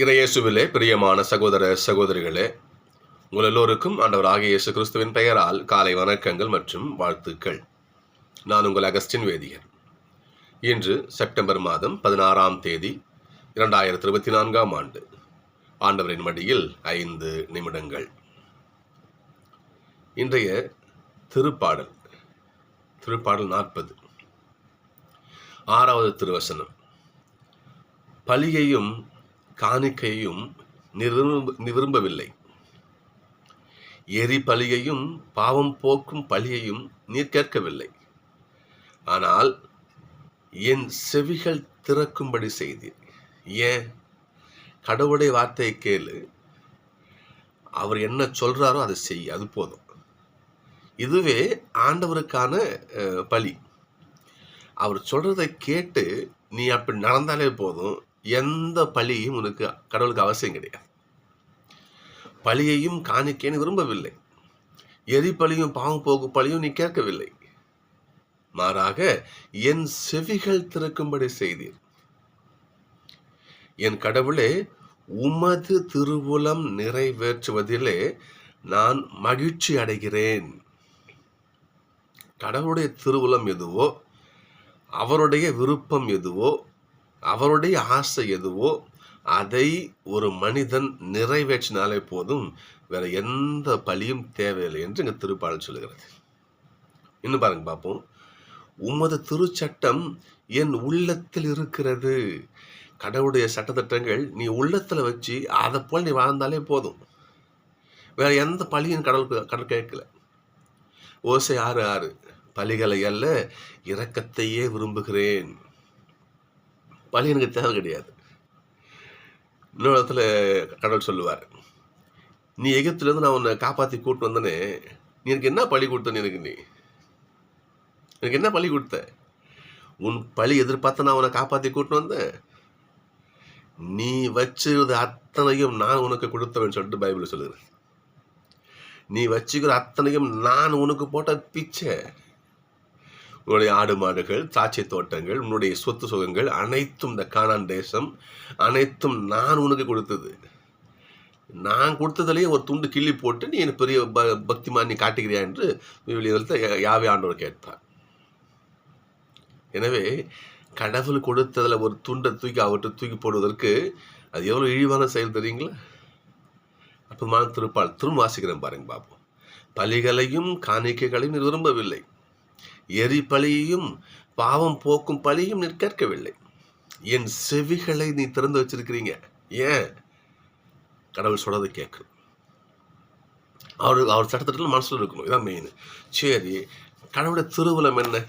இறையேசுவிலே பிரியமான சகோதர சகோதரிகளே உங்கள் எல்லோருக்கும் ஆண்டவராக இயேசு கிறிஸ்துவின் பெயரால் காலை வணக்கங்கள் மற்றும் வாழ்த்துக்கள். நான் உங்கள் அகஸ்டின் வேதியர். இன்று செப்டம்பர் மாதம் பதினாறாம் தேதி இரண்டாயிரத்தி இருபத்தி நான்காம் ஆண்டு. ஆண்டவரின் மடியில் ஐந்து நிமிடங்கள். இன்றைய திருப்பாடல் திருப்பாடல் நாற்பது. ஆறாவது திருவசனம். பலியையும் காணிக்கையையும் நிரும்ப விரும்பவில்லை எரி பலியையும் பாவம் போக்கும் பலியையும் நீர் கேட்கவில்லை. ஆனால் என் செவிகள் திறக்கும்படி செய்தீர். ஏன்? கடவுளுடைய வார்த்தையை கேளு. அவர் என்ன சொல்றாரோ அதை செய் அது போதும். இதுவே ஆண்டவருக்கான பலி. அவர் சொல்றதை கேட்டு நீ அப்படி நடந்தாலே போதும். எந்த பழியும் உனக்கு கடவுளுக்கு அவசியம் கிடையாது. பழியையும் காணிக்கேன்னு விரும்பவில்லை. எரிப்பழியும் பாவம் போக்கு பழியும் நீ கேட்கவில்லை. மாறாக என் செவிகள் திறக்கும்படி செய்தீர். என் கடவுளே உமது திருவுளம் நிறைவேற்றுவதிலே நான் மகிழ்ச்சி அடைகிறேன். கடவுளுடைய திருவுளம் எதுவோ அவருடைய விருப்பம் எதுவோ அவருடைய ஆசை எதுவோ அதை ஒரு மனிதன் நிறைவேற்றினாலே போதும் வேற எந்த பலியும் தேவையில்லை என்று எங்கள் திருப்பாடல் சொல்லுகிறது. இன்னும் பாருங்க பார்ப்போம். உமது திருச்சட்டம் என் உள்ளத்தில் இருக்கிறது. கடவுளுடைய சட்டத்திட்டங்கள் நீ உள்ளத்தில் வச்சு அதை போல் நீ வாழ்ந்தாலே போதும். வேற எந்த பழியும் கடவுளுக்கு கடல் கேட்கல. ஓசை ஆறு ஆறு பலிகளை அல்ல இரக்கத்தையே விரும்புகிறேன். பலி எனக்கு தேவை கிடையாது. இன்னொரு இடத்துல கடவுள் சொல்லுவார் நீ எகிப்துலேருந்து நான் உன்னை காப்பாற்றி கூப்பிட்டு வந்தனே நீ எனக்கு என்ன பழி கொடுத்த எனக்கு நீ? எனக்கு என்ன பழி கொடுத்த? உன் பழி எதிர்பார்த்து நான் உன்னை காப்பாற்றி கூட்டு வந்தேன். நீ வச்சிருந்த அத்தனையும் நான் உனக்கு கொடுத்தவன் சொல்லிட்டு பைபிள் சொல்லுகிறேன் நீ வச்சுக்கிற அத்தனையும் நான் உனக்கு போட்ட பிச்சை உன்னுடைய ஆடு மாடுகள் திராட்சை தோட்டங்கள் உன்னுடைய சொத்து சுகங்கள் அனைத்தும் இந்த காணான் தேசம் அனைத்தும் நான் உனக்கு கொடுத்தது. நான் கொடுத்ததுலேயே ஒரு துண்டு கிள்ளி போட்டு நீ எனக்கு பெரிய ப பக்திமான் நீ காட்டுகிறியா என்று விவிலியத்தில் யாவே ஆண்டவர் கேட்பார் எனவே கடவுள் கொடுத்ததில் ஒரு துண்டை தூக்கி அவற்றை தூக்கி போடுவதற்கு அது எவ்வளோ இழிவான செயல் தெரியுங்களா? அற்புதமான திருப்பால் திரும்ப வாசிக்கிறேன் பாருங்க பாபு. பலிகளையும் காணிக்கைகளையும் விரும்பவில்லை. எரி பலியையும் பாவம் போக்கும் பலியும் நீர் கேட்கவில்லை. என் செவிகளை நீ திறந்து வச்சிருக்கிறீங்க. ஏன்? கடவுள் சொல்றதை கேட்கணும் அவர் அவர் சட்டத்திட்டத்தில் மனசில் இருக்கணும். இதான் மெயின் சரி கடவுளுடைய திருவலம் என்ன?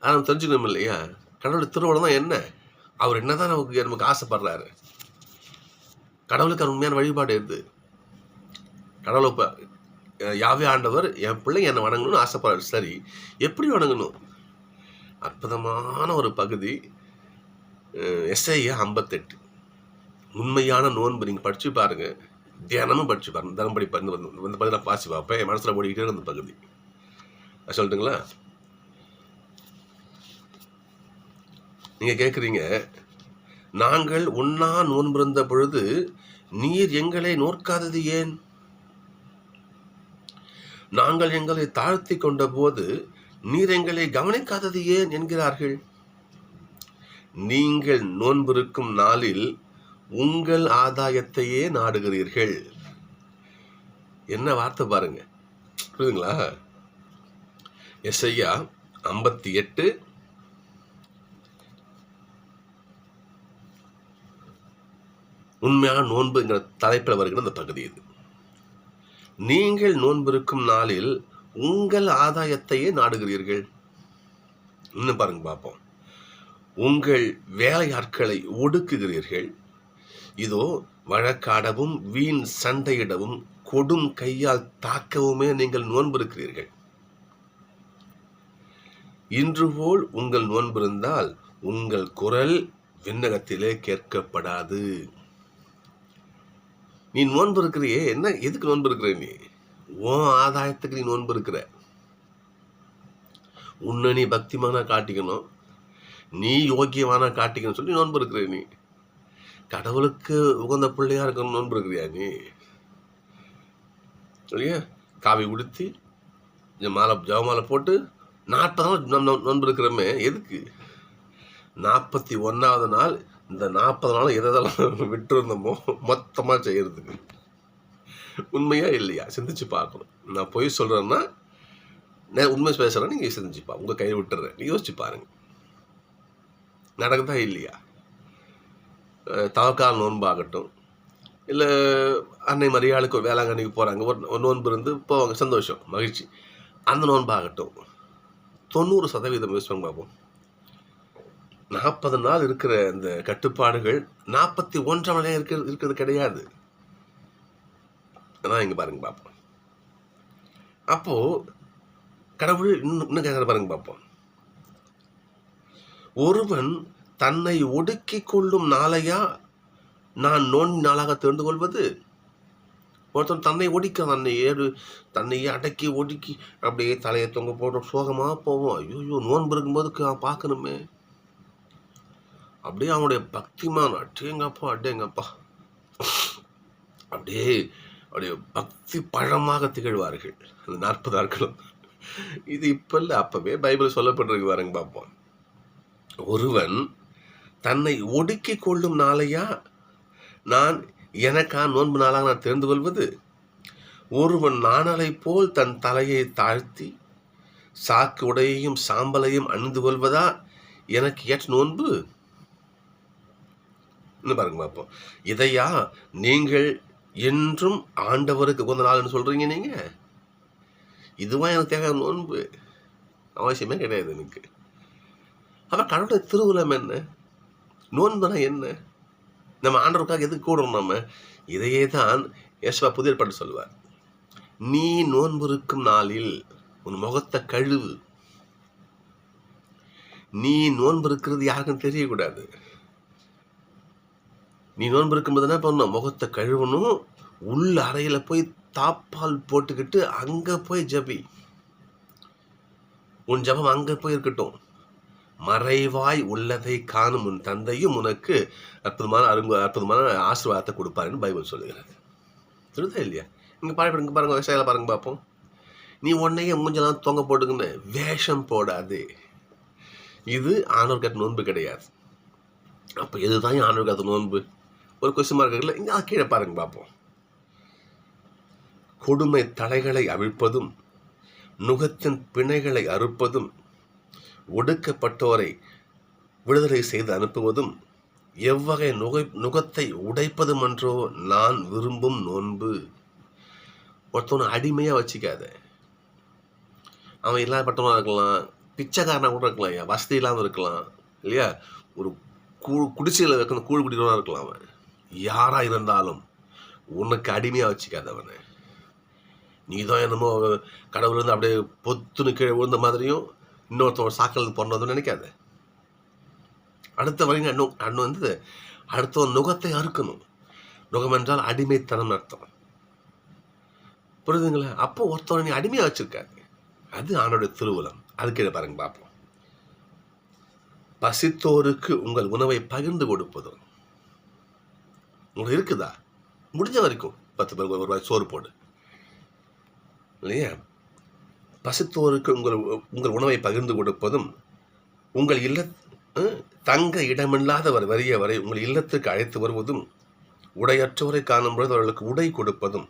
ஆனால் நம்ம தெரிஞ்சுக்கணும் இல்லையா? கடவுளுடைய திருவலம் தான் என்ன? அவர் என்னதான் நமக்கு நமக்கு ஆசைப்படுறாரு. கடவுளுக்கு உண்மையான வழிபாடு எது? கடவுளை இப்போ யாவே ஆண்டவர் என் பிள்ளை என்னை வணங்கணும்னு ஆசைப்படுறாரு. சரி எப்படி வணங்கணும்? அற்புதமான ஒரு பகுதி எஸ்ஐஏ ஐம்பத்தெட்டு. உண்மையான நோன்பு நீங்கள் படித்து பாருங்க. தினமும் படித்து பாருங்கள் தினம்படி வந்து வந்து பகுதி நான் பாசி பார்ப்பேன். என் மனசில் ஓடிக்கிட்டே இருந்த பகுதி. சொல்லட்டுங்களா? நீங்கள் கேட்குறீங்க நாங்கள் உண்ணா நோன்பிருந்த பொழுது நீர் எங்களை நோற்காதது ஏன்? நாங்கள் எங்களை தாழ்த்தி கொண்ட போது நீர் எங்களை கவனிக்காதது ஏன் என்கிறார்கள்? நீங்கள் நோன்பிருக்கும் நாளில் உங்கள் ஆதாயத்தையே நாடுகிறீர்கள். என்ன வார்த்தை பாருங்க. புரியுதுங்களா? எஸ்ஐயா ஐம்பத்தி எட்டு. உண்மையான நோன்புங்கிற தலைப்பில் வருகிற அந்த பகுதி இது. நீங்கள் நோன்பிருக்கும் நாளில் உங்கள் ஆதாயத்தையே நாடுகிறீர்கள். இன்னும் பாருங்க பார்ப்போம் உங்கள் வேலையாட்களை ஒடுக்குகிறீர்கள். இதோ வழக்காடவும் வீண் சண்டையிடவும் கொடும் கையால் தாக்கவுமே நீங்கள் நோன்பிருக்கிறீர்கள். இன்று போல் உங்கள் நோன்பிருந்தால் உங்கள் குரல் விண்ணகத்திலே கேட்கப்படாது. நீ நோன்பு இருக்கிறியே என்ன எதுக்கு நோன்பு இருக்கிற நீ? உன் ஆதாயத்துக்கு நீ நோன்பு இருக்கிற. உன்னை நீ பக்திமானா காட்டிக்கணும். நீ யோக்கியமானா காட்டிக்கணும் சொல்லி நோன்பு இருக்கிற நீ. கடவுளுக்கு உகந்த பிள்ளையா இருக்கணும் நோன்பு இருக்கிறியா நீ? இல்லையா? காவி உடுத்தி இந்த மாலை ஜவமாலை போட்டு நாற்பது நாள் நோன்பு இருக்கிறோமே எதுக்கு? நாற்பத்தி ஒன்றாவது நாள் இந்த நாற்பது நாள் எதெல்லாம் விட்டுருந்தோமோ மொத்தமாக செய்கிறதுக்கு உண்மையா இல்லையா? சிந்திச்சு பார்க்கணும். நான் பொய் சொல்கிறேன்னா நான் உண்மை பேசுகிறேன் நீங்கள் சிந்திச்சு பா உங்கள் கையை விட்டுறேன். நீ யோசிச்சு பாருங்க. நடக்குதா இல்லையா? தவக்கால் நோன்பாகட்டும். இல்லை அன்னை மரியாளுக்கு ஒரு வேளாங்கண்ணிக்கு போகிறாங்க ஒரு ஒரு நோன்பு இருந்து போவாங்க. சந்தோஷம் மகிழ்ச்சி. அந்த நோன்பாகட்டும். தொண்ணூறு சதவீதம் யூஸ் பண்ணி பார்ப்போம் நாற்பது நாள் இருக்கிற இந்த கட்டுப்பாடுகள் நாற்பத்தி ஒன்றாம் நாளே இருக்கிறது இருக்கிறது கிடையாது. அதான் இங்கே பாருங்க பார்ப்போம். அப்போது கடவுள் இன்னும் இன்னும் கேட்குற பாருங்க பார்ப்போம். ஒருவன் தன்னை ஒடுக்கி கொள்ளும் நாளையா நான் நோன் நாளாக தெரிந்து கொள்வது? ஒருத்தன் தன்னை ஒடிக்க தன்னை ஏறு தன்னையே அடக்கி ஒடுக்கி அப்படியே தலையை தொங்க போடுற சோகமாக போவோம். ஐயோ நோன்பு இருக்கும்போது பார்க்கணுமே. அப்படியே அவனுடைய பக்திமான் அட்டேங்கப்பா அட்டேங்கப்பா அப்படியே அப்படியே பக்தி பழமாக திகழ்வார்கள். அந்த நாற்பதார்களும் இது இப்போ இல்லை அப்பவே பைபிள் சொல்லப்பட்டிருக்கு பாருங்க பார்ப்போம் ஒருவன் தன்னை ஒடுக்கி கொள்ளும் நாளையா? நான் எனக்கா நோன்பு நாளாக நான் தெரிந்து கொள்வது? ஒருவன் நாணலை போல் தன் தலையை தாழ்த்தி சாக்கு உடையையும் சாம்பலையும் அணிந்து கொள்வதா? எனக்கு ஏற்ற நோன்பு? இன்னும் பாருங்க பார்ப்போம் இதையா நீங்கள் என்றும் ஆண்டவருக்கு உகந்த நாள்னு சொல்கிறீங்க நீங்கள் இதுவா எனக்கு தேவையான நோன்பு. அவசியமே கிடையாது எனக்கு. அப்போ கடவுளுடைய திருவுலம் என்ன? நோன்புனா என்ன? நம்ம ஆண்டவருக்காக எதுக்கு கூடுறோம் நம்ம இதையே தான் யேசுவா புதிய பாட்டு சொல்லுவார். நீ நோன்பு இருக்கும் நாளில் உன் முகத்தை கழுவு. நீ நோன்பு இருக்கிறது யாருக்கும் தெரியக்கூடாது. நீ நோன்பு இருக்கும்போது என்ன பண்ணணும்? முகத்தை கழுவணும். உள்ள அறையில் போய் தாப்பால் போட்டுக்கிட்டு அங்கே போய் ஜபி. உன் ஜபம் அங்கே போய் இருக்கட்டும் மறைவாய் உள்ளதை காணும் உன் தந்தையும் உனக்கு அற்புதமான அருங்க அற்புதமான ஆசீர்வாதத்தை கொடுப்பாருன்னு பைபிள் சொல்லுகிறது. தெரியுதா இல்லையா? இங்கே பாருங்க பாருங்கள் பாருங்க விவசாயில பாருங்க பார்ப்போம். நீ உன்னையே மூஞ்செல்லாம் தொங்க போட்டுக்குன்னு வேஷம் போடாதே. இது ஆணவர் கட்ட நோன்பு கிடையாது. அப்போ எதுதான் ஆணவர் கட்ட நோன்பு? ஒரு கொஸ்டின் மார்க் இருக்குல்ல இங்கே கீழே பாருங்க பார்ப்போம். கொடுமை தலைகளை அவிழ்ப்பதும் நுகத்தின் பிணைகளை அறுப்பதும் ஒடுக்கப்பட்டோரை விடுதலை செய்து அனுப்புவதும் எவ்வகை நுகை நுகத்தை உடைப்பதுமன்றோ நான் விரும்பும் நோன்பு. ஒருத்தவனை அடிமையாக வச்சுக்காத. அவன் இல்லாதப்பட்டவனாக இருக்கலாம் பிச்சைக்காரனாக கூட இருக்கலாம் வசதி இல்லாமல் இருக்கலாம் இல்லையா? ஒரு கூ குடிசையில் வைக்கணும் கூழ் குடிக்கிறவனாக இருக்கலாம் அவன். யாராக இருந்தாலும் உனக்கு அடிமையாக வச்சுக்காத அவனை நீ தான் என்னமோ கடவுள் இருந்து அப்படியே பொத்துன்னு கீழே விழுந்த மாதிரியும் இன்னொருத்தவங்க சாக்கல் பண்ணதுன்னு நினைக்காத. அடுத்த வரைக்கும் அண்ணன் அண்ணன் வந்து அடுத்தவன் நுகத்தை அறுக்கணும். நுகம் என்றால் அடிமைத்தனம் அர்த்தம். புரியுதுங்களா? அப்போ ஒருத்தவனை நீ அடிமையாக வச்சுருக்காது. அது ஆணோட திருவுலம் அதுக்கு பாருங்க பார்ப்போம். பசித்தோருக்கு உங்கள் உணவை பகிர்ந்து கொடுப்பதும் உங்களுக்கு இருக்குதா? முடிஞ்ச வரைக்கும் பத்து பேருக்கு ஒரு ரூபாய் சோறு போடு. இல்லையா? பசித்தோருக்கு உங்கள் உங்கள் உணவை பகிர்ந்து கொடுப்பதும் உங்கள் இல்ல தங்க தங்க இடமில்லாதவர் வரிய வரை உங்கள் இல்லத்துக்கு அழைத்து வருவதும் உடையற்றோரை காணும் பொழுது அவர்களுக்கு உடை கொடுப்பதும்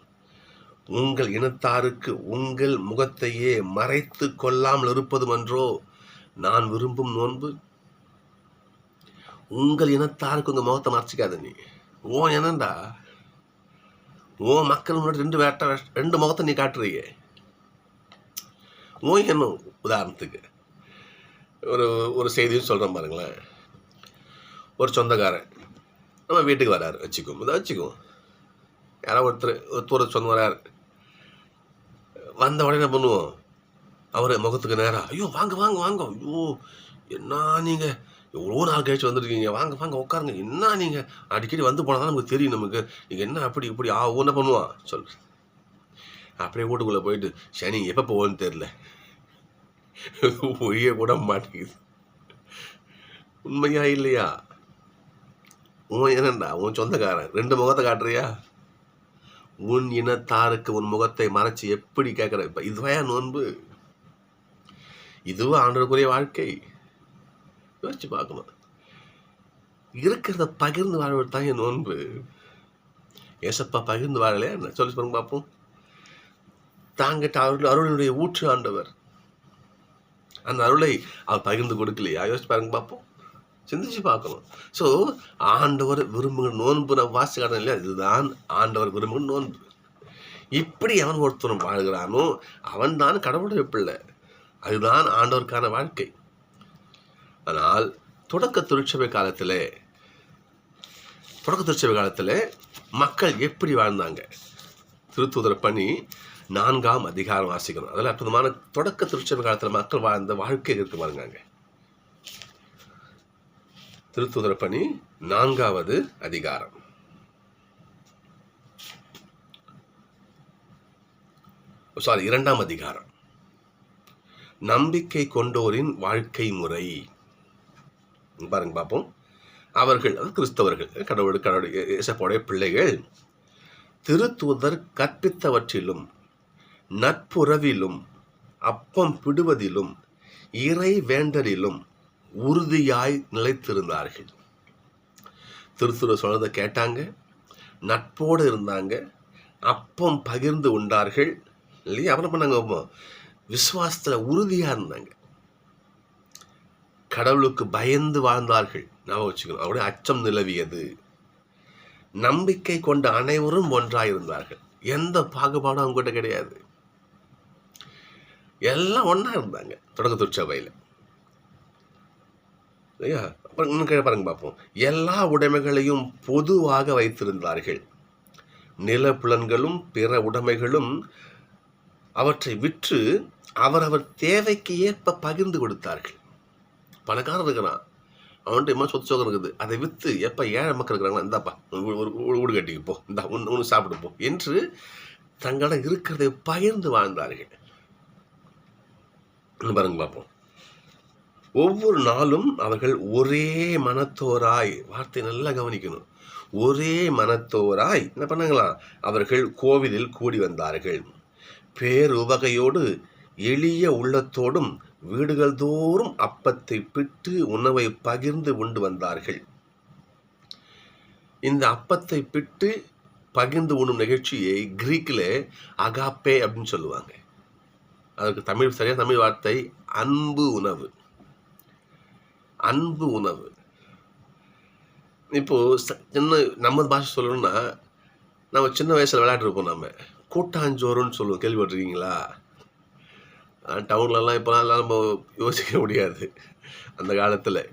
உங்கள் இனத்தாருக்கு உங்கள் முகத்தையே மறைத்து கொள்ளாமல் இருப்பதும் என்றோ நான் விரும்பும் நோன்பு? உங்கள் இனத்தாருக்கு உங்கள் முகத்தை மறைச்சிக்காத நீ. ஓ என்னண்டா? ஓ மக்கள் முன்னாடி ரெண்டு வேட்ட ரெண்டு முகத்தை நீ காட்டுறீங்க ஓ என்ன உதாரணத்துக்கு? ஒரு ஒரு செய்தியும் சொல்கிறேன் பாருங்களேன். ஒரு சொந்தக்காரன் நம்ம வீட்டுக்கு வராரு வச்சுக்குவோம் இதை வச்சுக்குவோம் யாரோ ஒருத்தர் ஒருத்தர் சொந்த சொந்தம் வராரு. வந்த உடனே என்ன பண்ணுவோம்? அவர் முகத்துக்கு நேரா ஐயோ வாங்க வாங்க வாங்க. ஐயோ என்ன நீங்கள் எவ்வளோ நாள் கழிச்சு வந்திருக்கீங்க. வாங்க வாங்க உட்காருங்க. என்ன நீங்கள் அடிக்கடி வந்து போனால் தான் நமக்கு தெரியும் நமக்கு. நீங்கள் என்ன அப்படி இப்படி ஆ என்ன பண்ணுவான் சொல் அப்படியே வீட்டுக்குள்ளே போயிட்டு சனி எப்போ போவோன்னு தெரில ஒழிய கூட மாட்டேங்குது. உண்மையா இல்லையா? உன் என்னண்டா உன் சொந்தக்காரன் ரெண்டு முகத்தை காட்டுறியா? உன் இனத்தாருக்கு உன் முகத்தை மறைச்சு எப்படி கேட்குற இப்போ இதுவா நோன்பு? இதுவும் ஆண்டுக்குரிய வாழ்க்கை. யோசிச்சு பார்க்கணும். இருக்கிறத பகிர்ந்து வாழ்வது தான் என் நோன்பு. ஏசப்பா பகிர்ந்து வாழலையா என்ன? சொல்லி பாருங்க பார்ப்போம். தாங்கிட்ட அருள் அருளினுடைய ஊற்று ஆண்டவர். அந்த அருளை அவர் பகிர்ந்து கொடுக்கலையா? யோசிச்சு பாருங்க பார்ப்போம். சிந்திச்சு பார்க்கணும். ஸோ ஆண்டவர் விரும்புகிற நோன்பு நான் வாசி காட்டணும் இல்லையா? இதுதான் ஆண்டவர் விரும்புகிற நோன்பு. இப்படி அவன் ஒருத்தனும் வாழ்கிறானோ அவன் தான் கடவுளுடைய பிள்ளை. அதுதான் ஆண்டவருக்கான வாழ்க்கை. ஆனால் தொடக்க திருச்சபை காலத்தில் தொடக்க திருச்சபை காலத்தில் மக்கள் எப்படி வாழ்ந்தாங்க? திருத்துதர் பணி நான்காம் அதிகாரம் வாசிக்கணும். அதில் அற்புதமான தொடக்க திருச்சபை காலத்தில் மக்கள் வாழ்ந்த வாழ்க்கை இருக்கு பாருங்க திருத்துதர் பணி நான்காவது அதிகாரம். சாரி இரண்டாம் அதிகாரம். நம்பிக்கை கொண்டோரின் வாழ்க்கை முறை. பாருங்க பார்ப்போம் அவர்கள் அது கிறிஸ்தவர்கள் கடவுள் கடவுள் இசப்போடைய பிள்ளைகள் திருத்தூதர் கற்பித்தவற்றிலும் நட்புறவிலும் அப்பம் பிடுவதிலும் இறை வேண்டலிலும் உறுதியாய் நிலைத்திருந்தார்கள். திருத்தூதர் சொன்னதை கேட்டாங்க நட்போடு இருந்தாங்க அப்பம் பகிர்ந்து உண்டார்கள் இல்லையா? அப்புறம் பண்ணாங்க? விசுவாசத்தில் உறுதியாக இருந்தாங்க. கடவுளுக்கு பயந்து வாழ்ந்தார்கள். ஞாபகம் வச்சுக்கணும். அவருடைய அச்சம் நிலவியது. நம்பிக்கை கொண்ட அனைவரும் ஒன்றாயிருந்தார்கள். எந்த பாகுபாடும் அவங்ககிட்ட கிடையாது. எல்லாம் ஒன்றா இருந்தாங்க தொடக்க திருச்சபையில். இல்லையா? அப்புறம் இன்னும் பாருங்க பார்ப்போம். எல்லா உடைமைகளையும் பொதுவாக வைத்திருந்தார்கள். நிலப்புலன்களும் பிற உடைமைகளும் அவற்றை விற்று அவரவர் தேவைக்கு ஏற்ப பகிர்ந்து கொடுத்தார்கள். பணக்காரன் இருக்கிறான். அவன்கிட்ட இம்மா சொத்து சோகம் இருக்குது? அதை விற்று எப்போ ஏழை மக்கள் இருக்கிறாங்களா? இந்தாப்பா ஒரு ஒரு வீடு கட்டிக்கு போ. இந்தா ஒன்று ஒன்று சாப்பிட்டு போ என்று தங்களிடம் இருக்கிறதை பகிர்ந்து வாழ்ந்தார்கள். பாருங்க பார்ப்போம். ஒவ்வொரு நாளும் அவர்கள் ஒரே மனத்தோராய் வார்த்தை நல்லா கவனிக்கணும். ஒரே மனத்தோராய் என்ன பண்ணாங்களாம் அவர்கள் கோவிலில் கூடி வந்தார்கள். பேருவகையோடு எளிய உள்ளத்தோடும் வீடுகள் தோறும் அப்பத்தை பிட்டு உணவை பகிர்ந்து உண்டு வந்தார்கள். இந்த அப்பத்தை பிட்டு பகிர்ந்து உண்ணும் நிகழ்ச்சியை கிரீக்கில் அகாப்பே அப்படின்னு சொல்லுவாங்க. அதுக்கு தமிழ் சரியாக தமிழ் வார்த்தை? அன்பு உணவு. அன்பு உணவு. இப்போ சின்ன நம்ம பாஷை சொல்லணும்னா நம்ம சின்ன வயசில் விளையாட்டுருப்போம் நம்ம கூட்டாஞ்சோறுன்னு சொல்லுவோம் கேள்விப்பட்டிருக்கீங்களா? டவுன்லலாம் இப்போலாம் எல்லாம் நம்ம யோசிக்க முடியாது. அந்த காலத்தில்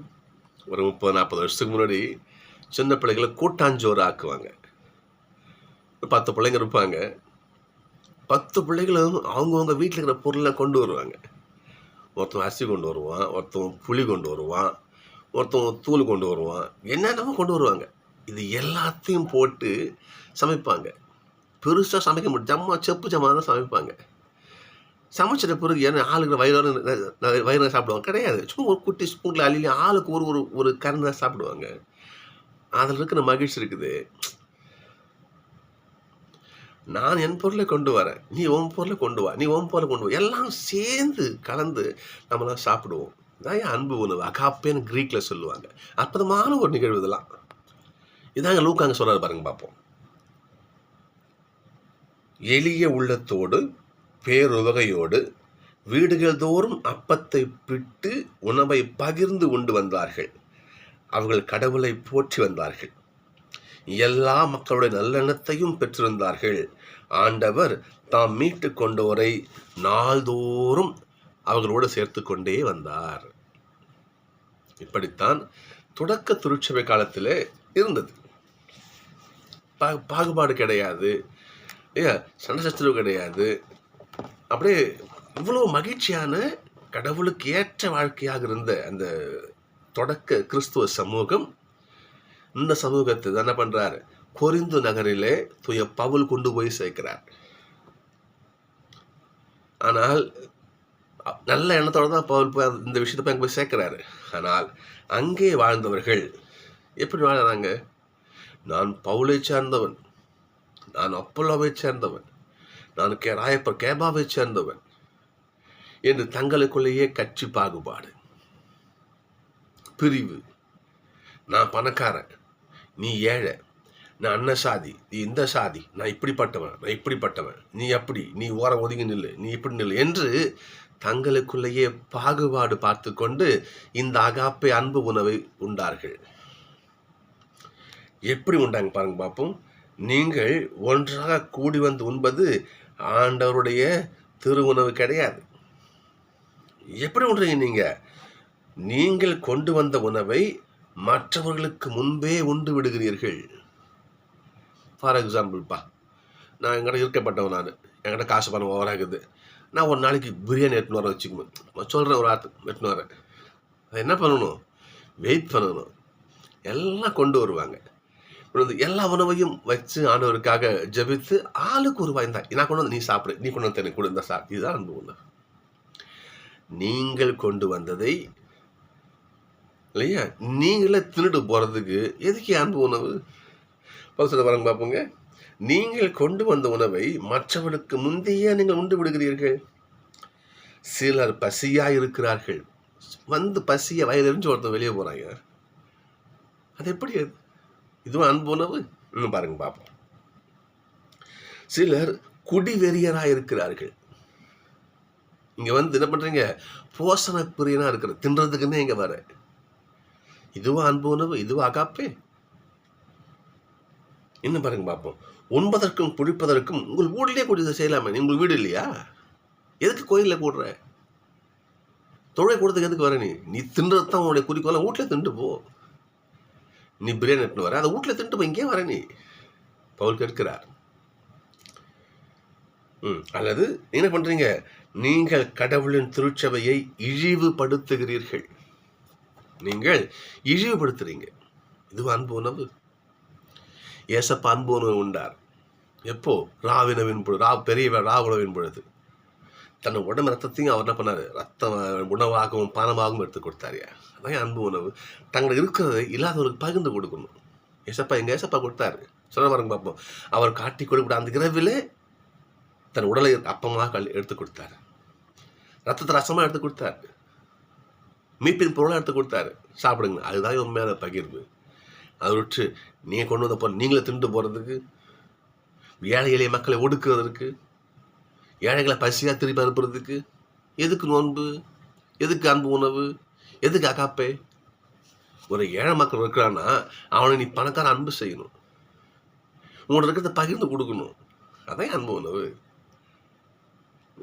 ஒரு முப்பது நாற்பது வருஷத்துக்கு முன்னாடி சின்ன பிள்ளைகளை கூட்டாஞ்சோறு ஆக்குவாங்க. ஒரு பத்து பிள்ளைங்க இருப்பாங்க. பத்து பிள்ளைகளும் அவங்கவுங்க வீட்டில் இருக்கிற பொருளை கொண்டு வருவாங்க. ஒருத்தன் அரிசி கொண்டு வருவான் ஒருத்தன் புளி கொண்டு வருவான் ஒருத்தன் தூள் கொண்டு வருவான் என்னென்னமோ கொண்டு வருவாங்க. இது எல்லாத்தையும் போட்டு சமைப்பாங்க. பெருசாக சமைக்க முடியும் ஜம்மா செப்பு ஜம்மா தான் சமைப்பாங்க. சமைச்சிட்ட பிறகு ஏன்னா ஆளுக்கு வயிறு வயிறு சாப்பிடுவாங்க. கிடையாது. சும்மா ஒரு குட்டி ஸ்பூனில் அள்ளி ஆளுக்கு ஒரு ஒரு ஒரு கரண்டை சாப்பிடுவாங்க. அதில் இருக்கிற மகிழ்ச்சி இருக்குது. நான் என் பொருளை கொண்டு வரேன். நீ உன் பொருளை கொண்டு வா. நீ உன் பொருளை கொண்டு வா. எல்லாம் சேர்ந்து கலந்து நம்மளாம் சாப்பிடுவோம். இதான் என் அன்பு உணவு? அகாப்பேன்னு க்ரீக்கில் சொல்லுவாங்க. அற்புதமான ஒரு நிகழ்வு இதெல்லாம். இதாங்க லூக்காங்க சொல்றாரு பாருங்க பார்ப்போம். எளிய உள்ளத்தோடு பேருவகையோடு வீடுகள் தோறும் அப்பத்தை பிட்டு உணவை பகிர்ந்து உண்டு வந்தார்கள். அவர்கள் கடவுளை போற்றி வந்தார்கள். எல்லா மக்களுடைய நல்லெண்ணத்தையும் பெற்றிருந்தார்கள். ஆண்டவர் தாம் மீட்டு கொண்டோரை நாள்தோறும் அவர்களோடு சேர்த்து கொண்டே வந்தார். இப்படித்தான் தொடக்க திருச்சபை காலத்தில் இருந்தது. பாகுபாடு கிடையாது. ஏ சண்டை சச்சரவு கிடையாது. அப்படியே இவ்வளோ மகிழ்ச்சியான கடவுளுக்கு ஏற்ற வாழ்க்கையாக இருந்த அந்த தொடக்க கிறிஸ்துவ சமூகம் இந்த சமூகத்தை என்ன பண்ணுறார் கொரிந்து நகரிலே தூய பவுல் கொண்டு போய் சேர்க்கிறார். ஆனால் நல்ல எண்ணத்தோட தான் பவுல் போய் இந்த விஷயத்தை போய் அங்கே போய் சேர்க்கிறாரு. ஆனால் அங்கே வாழ்ந்தவர்கள் எப்படி வாழறாங்க? நான் பவுலை சேர்ந்தவன் நான் அப்பல்லோவை சேர்ந்தவன் நான் கே ராயப்பர் கேபாவை சேர்ந்தவன் என்று தங்களுக்குள்ளேயே கட்சி பாகுபாடு. பிரிவு. நான் பணக்காரன். நீ ஏழை. நான் அன்ன சாதி. நீ இந்த சாதி. நான் இப்படிப்பட்டவன். நான் இப்படிப்பட்டவன். நீ அப்படி. நீ ஓர ஒதுங்கி நில்லு. நீ இப்படி நில்லு என்று தங்களுக்குள்ளேயே பாகுபாடு பார்த்து கொண்டு இந்த அகாப்பை அன்பு உணவை உண்டார்கள். எப்படி உண்டாங்க பாருங்க பார்ப்போம் நீங்கள் ஒன்றாக கூடி வந்து உண்பது ஆண்டவருடைய திரு உணவு கிடையாது. எப்படி உண்றீங்க நீங்கள் நீங்கள் கொண்டு வந்த உணவை மற்றவர்களுக்கு முன்பே உண்டு விடுகிறீர்கள். ஃபார் எக்ஸாம்பிள்ப்பா நான் என்கிட்ட இருக்கப்பட்டவன் நான். என்கிட்ட காசு பணம் ஓவராகுது நான் ஒரு நாளைக்கு பிரியாணி எடுத்துன்னு வர வச்சுக்குவேன். நான் சொல்கிறேன் ஒரு ஆற்று எடுத்துன்னு வரேன் அதை என்ன பண்ணணும்? வெயிட் பண்ணணும். எல்லாம் கொண்டு வருவாங்க. எல்லா உணவையும் வச்சு ஆண்டவருக்காக ஜெபித்து ஆளுக்கு ஒரு வாய்ந்தா நான் கொண்டு வந்து நீ சாப்பிடு நீ கொண்டு வந்து எனக்கு கொடுந்தா சார் இதுதான் அன்பு உணவு. நீங்கள் கொண்டு வந்ததை இல்லையா? நீங்களே தின்னுட்டு போகிறதுக்கு எதுக்கு அன்பு உணவு? பரிசுத்த வரங்க பார்ப்போங்க. நீங்கள் கொண்டு வந்த உணவை மற்றவர்களுக்கு முந்தையே நீங்கள் உண்டு விடுகிறீர்கள். சிலர் பசியாக இருக்கிறார்கள் வந்து பசியை வயிறறிஞ்சு ஒருத்தன் வெளியே போகிறாங்க அது எப்படி அது? இதுவும் அன்பு உணவு? இன்னும் பாருங்க பார்ப்போம். சிலர் குடிவெறியராக இருக்கிறார்கள். இங்க வந்து என்ன பண்றீங்க? போஷண பிரியனாக இருக்கிற தின்றதுக்குன்னே இங்கே வர. இதுவும் அன்பு உணவு இதுவும் அகாப்பே. இன்னும் பாருங்க பார்ப்போம். உண்பதற்கும் குடிப்பதற்கும் உங்கள் வீட்லேயே கூடியதை செய்யலாமே. நீ உங்கள் வீடு இல்லையா? எதுக்கு கோயிலில் கூடுற? தொழிலை கூடத்துக்கு எதுக்கு வர நீ? நீ தின்றது தான் உன்னுடைய குறிக்கோளை? வீட்டிலே திண்டு போ. நீ பிரியாணி எடுத்துன்னு வர. அதை வீட்டில் தின்ட்டு போய் இங்கே வர நீ. பவுல் கேட்கிறார். ம் அல்லது என்ன பண்ணுறீங்க நீங்கள் கடவுளின் திருச்சபையை இழிவுபடுத்துகிறீர்கள். நீங்கள் இழிவுபடுத்துறீங்க. இது அன்பு உணவு. ஏசப்ப அன்பு உணவு உண்டார். எப்போ? ராவினவின் பொழுது. ரா பெரிய ரா பொழுது. தன் உடம்பு ரத்தத்தையும் அவர் என்ன பண்ணார்? ரத்தம் உணவாகவும் பானமாகவும் எடுத்து கொடுத்தாருயா அதான் அன்பு உணவு. தங்களுக்கு இருக்கிறது இல்லாதவருக்கு பகிர்ந்து கொடுக்கணும். ஏசப்பா எங்கள் ஏசப்பா கொடுத்தாரு. சொல்ல பாருங்க பார்ப்போம் அவர் காட்டி கொடுக்க அந்த இரவிலே தன் உடலை அப்பமாக கல் எடுத்து கொடுத்தாரு. ரத்தத்தை ரசமாக எடுத்து கொடுத்தாரு. மீட்பின் பொருளாக எடுத்து கொடுத்தாரு. சாப்பிடுங்க. அதுதான் உண்மையான பகிர்வு. அதை விட்டு நீங்கள் கொண்டு வந்த பொருள் நீங்களே திண்டு போகிறதுக்கு ஏழை எளிய மக்களை ஒடுக்குறதுக்கு ஏழைகளை பசியாக திருப்பி அனுப்புறதுக்கு? எதுக்கு நோன்பு? எதுக்கு அன்பு உணவு? எதுக்கு அகாப்பே? ஒரு ஏழை மக்கள் இருக்கிறான்னா அவனை நீ பணக்கார அன்பு செய்யணும். உங்களோட இருக்கிறத பகிர்ந்து கொடுக்கணும். அதான் அன்பு உணவு.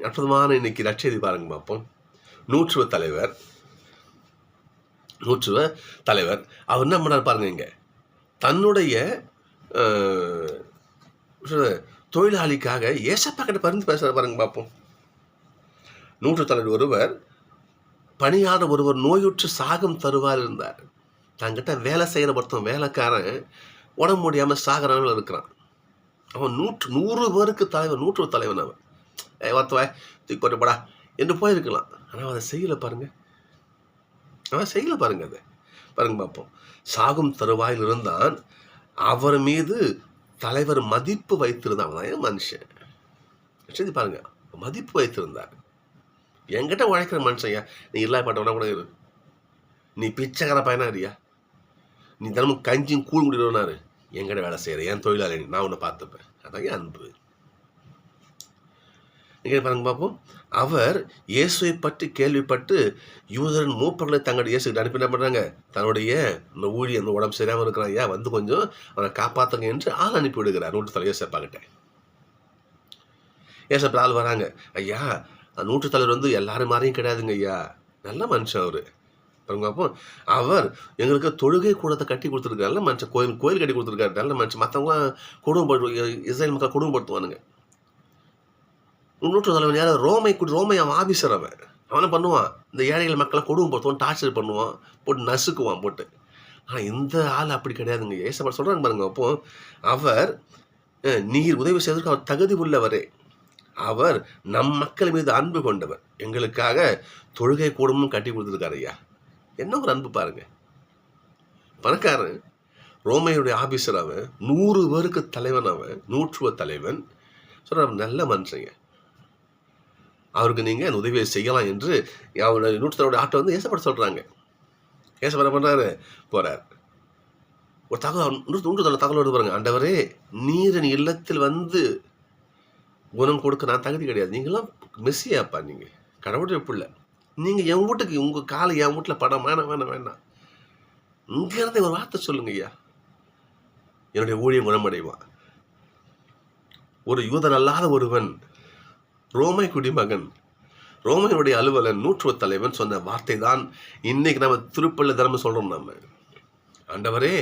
அற்புதமான இன்னைக்கு நற்செய்தி பாருங்க பார்ப்போம். நூற்றுவ தலைவர். நூற்றுவ தலைவர். அவர் என்ன பண்ணார் பாருங்க இங்கே. தன்னுடைய தொழிலாளிக்காக ஏசப்பா கிட்ட பருந்து பேசுகிற பாருங்க பார்ப்போம் நூற்று தலைவர் ஒருவர் பணியாளர் ஒருவர் நோயுற்று சாகும் தருவார் இருந்தார். தங்கிட்ட வேலை செய்கிற ஒருத்தன் வேலைக்காரன் உடம்பு முடியாமல் சாகிறவங்க இருக்கிறான். அவன் நூற்று நூறு பேருக்கு தலைவர் நூற்று தலைவன் அவன். ஏ ஒருத்தவ தூக்கி போட்டு போடா என்று போயிருக்கலாம். ஆனால் அதை செய்யலை பாருங்க. அவன் செய்யலை பாருங்கள் அதை. பாருங்க பார்ப்போம் சாகும் தருவாயில் இருந்தான். அவர் மீது தலைவர் மதிப்பு வைத்திருந்தான். அவன் தான் ஏன் மனுஷன். சரி பாருங்க. மதிப்பு வைத்திருந்தார். என்கிட்ட உழைக்கிற மனுஷன் நீ இல்லாப்பட்டவனா கூட இரு. நீ பிச்சைக்கார பையனா இருயா நீ தினமும் கஞ்சியும் கூழ் குடிக்கிறவனாரு என்கிட்ட வேலை செய்கிற என் தொழிலாளி நான் உன்னை பார்த்துப்பேன். அதான் என் அன்பு. இங்கே பாருங்க பார்ப்போம். அவர் இயேசுவை பற்றி கேள்விப்பட்டு யூதரின் மூப்பர்களை தங்களுடைய இயேசுக்கு அனுப்பி என்ன பண்ணுறாங்க தன்னுடைய இந்த ஊழி அந்த உடம்பு சரியாமல் இருக்கிறான். ஐயா வந்து கொஞ்சம் அவனை காப்பாற்றுங்க என்று ஆள் அனுப்பி விடுகிறார். நூற்று தலைவர் ஏசப்பா ஏசப்பா ஆள் வராங்க. ஐயா அந்த நூற்று தலைவர் வந்து எல்லாரும் மாதிரியும் கிடையாதுங்க ஐயா. நல்ல மனுஷன் அவர். பாருங்க அப்போ அவர் எங்களுக்கு தொழுகை கூடத்தை கட்டி கொடுத்துருக்காரு. நல்ல மனுஷன். கோயில் கோயில் கட்டி கொடுத்துருக்காரு. நல்ல மனுஷன். மற்றவங்க குடும்பம் இஸ்ரேல் மக்கள் குடும்பப்படுத்துவானுங்க. நூற்று தலைவன் யார் ரோமை கு- ரோமை அவன் ஆஃபீஸர் அவன். அவனை பண்ணுவான். இந்த ஏழைகள் மக்களை கொடுமைப்படுத்துவான் டார்ச்சர் பண்ணுவான் போட்டு நசுக்குவான் போட்டு. ஆனால் இந்த ஆள் அப்படி கிடையாதுங்க. ஏசப்பட சொல்கிறாங்க பாருங்க அப்போ அவர் நீர் உதவி செய்வதற்கு அவர் தகுதி உள்ளவரே. அவர் நம் மக்கள் மீது அன்பு கொண்டவர். எங்களுக்காக தொழுகை கூடமும் கட்டி கொடுத்துருக்காரு ஐயா. என்ன ஒரு அன்பு பாருங்க. பணக்காரன் ரோமையுடைய ஆஃபீஸர் அவன் நூறு பேருக்கு தலைவன் அவன் நூற்றுவ தலைவன். சொல்கிற நல்ல மனுஷங்க அவருக்கு நீங்கள் உதவியை செய்யலாம் என்று அவருடைய நூற்றுத்தரோட ஆட்டை வந்து ஏசப்பட சொல்கிறாங்க ஏசப்பட பண்ணுறாரு போகிறார் ஒரு தகவல் நூற்று நூற்று தகவல் பாருங்க. ஆண்டவரே நீரின் இல்லத்தில் வந்து குணம் கொடுக்க நான் தகுதி கிடையாது. நீங்களாம் மெஸ்ஸியாப்பா நீங்கள் கடவுளுடைய பிள்ளை நீங்கள் என் வீட்டுக்கு உங்கள் காலை என் வீட்டில் படம் வேணாம் வேணாம் வேணாம். இங்கேருந்து ஒரு வார்த்தை சொல்லுங்க ஐயா. என்னுடைய ஊழியம் குணமடைவான். ஒரு யூதன் அல்லாத ஒருவன் ரோமை குடிமகன். ரோமையினுடைய அலுவலன் நூற்றுவ தலைவன் சொன்ன வார்த்தை தான் இன்னைக்கு நம்ம திருப்பள்ள தினமும் சொல்றோம் நம்ம ஆண்டவரே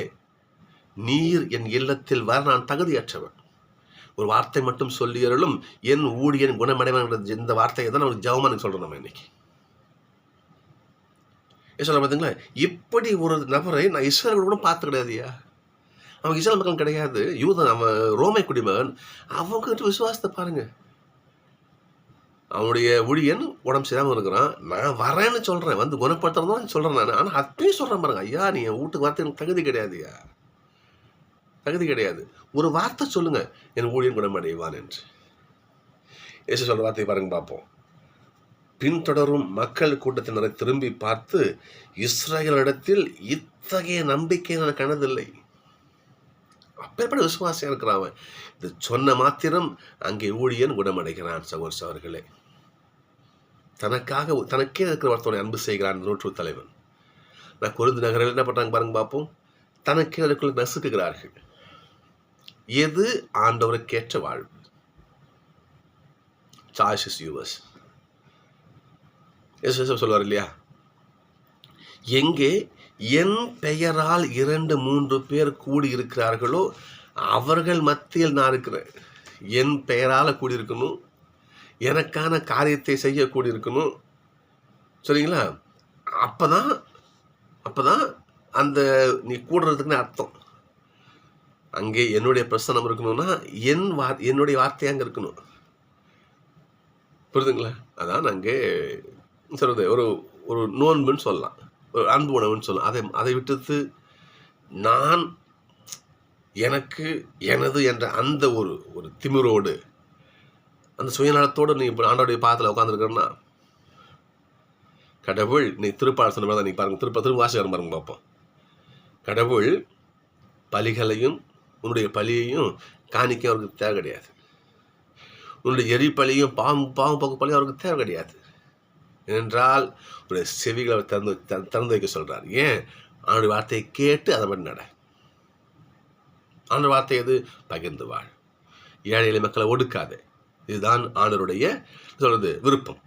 நீர் என் இல்லத்தில் வர நான் தகுதியற்றவன். ஒரு வார்த்தை மட்டும் சொல்லியறலும் என் ஊழியன் குணமடைவன் இந்த வார்த்தையை தான் நமக்கு ஜவமானுக்கு சொல்கிறோம் நம்ம இன்னைக்கு. சொல்ல பார்த்தீங்களா இப்படி ஒரு நபரை நான் இஸ்ரேல் கூட பார்த்து கிடையாதுயா? அவன் இஸ்ரேல் மக்கள் கிடையாது. யூதன் அவன் ரோமை குடிமகன். அவங்க விசுவாசத்தை பாருங்கள் அவனுடைய ஊழியன் உடம்பு சரியாமல் இருக்கிறான். நான் வரேன்னு சொல்கிறேன் வந்து குணப்படுத்துறதும் சொல்கிறேன் நான். ஆனால் அத்தையும் சொல்கிறேன் பாருங்க ஐயா நீ என் வீட்டுக்கு வார்த்தை எனக்கு தகுதி கிடையாதுயா தகுதி கிடையாது. ஒரு வார்த்தை சொல்லுங்க என் ஊழியன் குணமடைவான் என்று. ஏசு சொல்கிற வார்த்தையை பாருங்க பார்ப்போம். பின்தொடரும் மக்கள் கூட்டத்தினரை திரும்பி பார்த்து இஸ்ரேலிடத்தில் இத்தகைய நம்பிக்கை நான் கனதில்லை அப்பேற்பட்ட விசுவாசம் இருக்கிறான் அவன். இது சொன்ன மாத்திரம் அங்கே ஊழியன் குணமடைகிறான் சகோர் அவர்களே தனக்காக தனக்கே இருக்கிற ஒருத்தவனை அன்பு செய்கிறான் நூற்று தலைவன். நான் குருந்து நகரில் என்ன பண்ணுறாங்க பாருங்க பார்ப்போம். தனக்கே அதுக்குள்ள நசுக்குகிறார்கள். எது ஆண்டவருக்கேற்ற வாழ்வு? சாய்ஸ் இஸ் யூவர்ஸ் எஸ் சொல்லுவார் இல்லையா? எங்கே என் பெயரால் இரண்டு மூன்று பேர் கூடி இருக்கிறார்களோ அவர்கள் மத்தியில் நான் இருக்கிறேன். என் பெயரால் கூடியிருக்கணும் எனக்கான காரியத்தை செய்யக்கூடியிருக்கணும் சரிங்களா? அப்போ தான் அப்போ தான் அந்த நீ கூடுறதுக்குன்னு அர்த்தம். அங்கே என்னுடைய பிரசனம் இருக்கணும்னா என் வார் என்னுடைய வார்த்தை அங்கே இருக்கணும். புரியுதுங்களா? அதான் அங்கே சொல்கிறது ஒரு ஒரு நோன்புன்னு சொல்லலாம். அன்பு உணவுன்னு சொல்லலாம். அதை அதை விட்டுத்து நான் எனக்கு எனது என்ற அந்த ஒரு ஒரு திமிரோடு அந்த சுயநலத்தோடு நீ இப்போ ஆண்டோடைய பாதத்தில் உட்காந்துருக்கன்னா கடவுள் நீ திருப்பாள் சொன்ன தான் நீ பாருங்க. திருப்ப திரும்ப வாசிக்காரம் பாருங்க பார்ப்போம் கடவுள் பலிகளையும் உன்னுடைய பலியையும் காணிக்க அவருக்கு தேவை கிடையாது. உன்னுடைய எரிப்பலியும் பாம்பு பாம்பு போக்கு பழியும் அவருக்கு தேவை கிடையாது. ஏனென்றால் உடைய செவிகளை அவர் திறந்து திறந்து வைக்க சொல்கிறார் ஏன்? அவனுடைய வார்த்தையை கேட்டு அதை மாதிரி நட. அவனுடைய வார்த்தை எது? பகிர்ந்து வாழ். ஏழை எளிய மக்களை ஒடுக்காதே. இதுதான் ஆண்டவருடைய சொல்றது? விருப்பம்.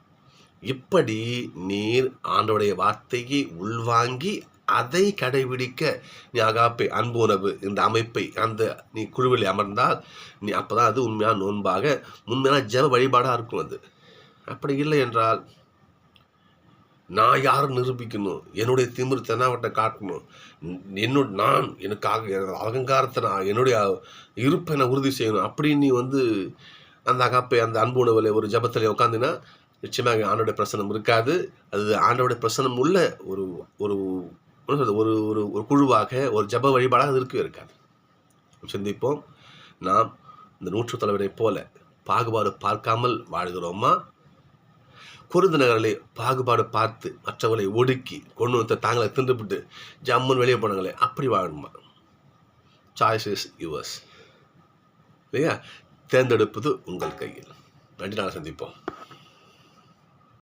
இப்படி நீர் ஆண்டவருடைய வார்த்தையை உள்வாங்கி அதை கடைபிடிக்க நீ அகாப்பை அன்பு உணவு இந்த அமைப்பை அந்த நீ குழுவில் அமர்ந்தால் நீ அப்போதான் அது உண்மையான நோன்பாக உண்மையான ஜெப வழிபாடாக இருக்கும் அது. அப்படி இல்லை என்றால் நான் யாரும் நிரூபிக்கணும்? என்னுடைய திமிர் தென்னாவட்டை காட்டணும். என்னோட நான் எனக்காக அகங்காரத்தை நான் என்னுடைய இருப்பை நான் உறுதி செய்யணும். அப்படின்னு நீ வந்து அந்த அகாப்பை அந்த அன்பு உணவில் ஒரு ஜபத்தில் உட்காந்துன்னா நிச்சயமாக ஆண்டோடைய பிரசனம் இருக்காது. அது ஆண்டோடைய பிரசனம் உள்ள ஒரு ஒரு ஒரு ஒரு ஒரு குழுவாக ஒரு ஜப வழிபாடாக அது இருக்கவே இருக்காது. சிந்திப்போம். நாம் இந்த நூற்று தலைவரை போல பாகுபாடு பார்க்காமல் வாழ்கிறோமா? நகரிலே பாகுபாடு பார்த்து மற்றவர்களை ஒடுக்கி கொண்டு வந்து தாங்களை தின்றுபிட்டு ஜம்முன்னு வெளியே போனாங்களே அப்படி வாழணுமா? சாய்ஸ் இஸ் யுவர்ஸ் இல்லையா? தேர்ந்தெடுப்பது உங்கள் கையில். நன்றி நாங்கள் சந்திப்போம்.